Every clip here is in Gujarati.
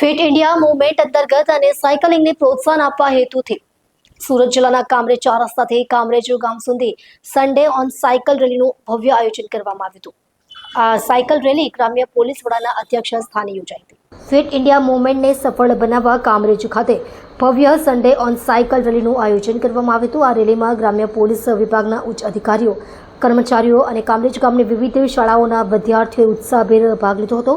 ફિટ ઇન્ડિયા મુવમેન્ટ અંતર્ગત અને સાયકલિંગને પ્રોત્સાહન આપવા હેતુથી સુરત જિલ્લાના કામરેજ ચાર રસ્તાથી કામરેજ ગામ સુધી સન્ડે ઓન સાયકલ રેલીનું ભવ્ય આયોજન કરવામાં આવ્યું હતું. આ સાયકલ રેલી ગ્રામ્ય પોલીસ વડાના અધ્યક્ષ સ્થાને યોજાઈ હતી. ફિટ ઇન્ડિયા મુવમેન્ટને સફળ બનાવવા કામરેજ ખાતે ભવ્ય સન્ડે ઓન સાયકલ રેલીનું આયોજન કરવામાં આવ્યું હતું. આ રેલીમાં ગ્રામ્ય પોલીસ વિભાગના ઉચ્ચ અધિકારીઓ, કર્મચારીઓ અને કામરેજ ગામની વિવિધ શાળાઓના વિદ્યાર્થીઓએ ઉત્સાહભેર ભાગ લીધો હતો.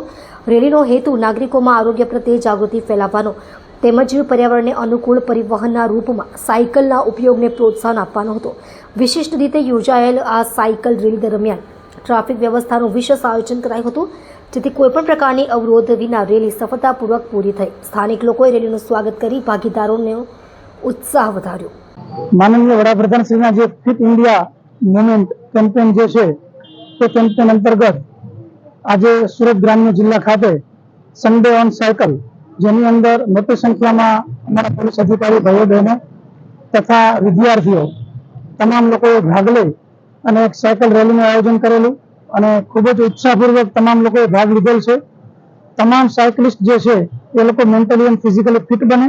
રેલીનો હેતુ નાગરિકોમાં આરોગ્ય પ્રત્યે જાગૃતિ ફેલાવવાનો તેમજ પર્યાવરણને અનુકૂળ પરિવહનના રૂપમાં સાયકલના ઉપયોગને પ્રોત્સાહન આપવાનો હતો. વિશિષ્ટ રીતે યોજાયેલ આ સાયકલ રેલી દરમિયાન ટ્રાફિક વ્યવસ્થાનું વિશેષ આયોજન કરાયું હતું, જેથી કોઈપણ પ્રકારની અવરોધ વિના રેલી સફળતાપૂર્વક પૂરી થઈ. સ્થાનિક લોકોએ રેલીનું સ્વાગત કરી ભાગીદારોને ઉત્સાહ વધાર્યો. માનનીય વડાપ્રધાન શ્રીના જે ફિટ ઇન્ડિયા મુવમેન્ટ કેમ્પેન જે છે, તે કેમ્પેન અંતર્ગત આજે સુરત ગ્રામ્ય જિલ્લા ખાતે સન્ડે ઓન સાયકલ જેની અંદર મોટી સંખ્યામાં અમારા પોલીસ અધિકારી ભાઈઓ બહેનો તથા વિદ્યાર્થીઓ, તમામ લોકોએ ભાગ લઈ અને એક સાયકલ રેલીનું આયોજન કરેલું અને ખૂબ જ ઉત્સાહપૂર્વક તમામ લોકોએ ભાગ લીધેલ છે. તમામ સાયકલિસ્ટ જે છે, એ લોકો મેન્ટલી અને ફિઝિકલી ફિટ બને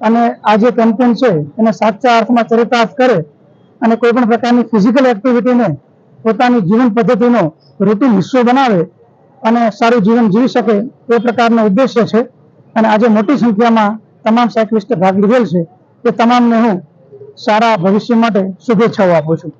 અને આ જે કેમ્પેન છે, એને સાચા અર્થમાં ચરિતાર્થ કરે અને કોઈ પણ પ્રકારની ફિઝિકલ એક્ટિવિટીને પોતાની જીવન પદ્ધતિનો રૂટીન હિસ્સો બનાવે અને સારું જીવન જીવી શકે એ પ્રકારનો ઉદ્દેશ્ય છે. અને આજે મોટી સંખ્યામાં તમામ સાયકલિસ્ટે ભાગ લીધેલ છે. એ તમામને હું સારા ભવિષ્ય માટે શુભેચ્છાઓ આપું છું.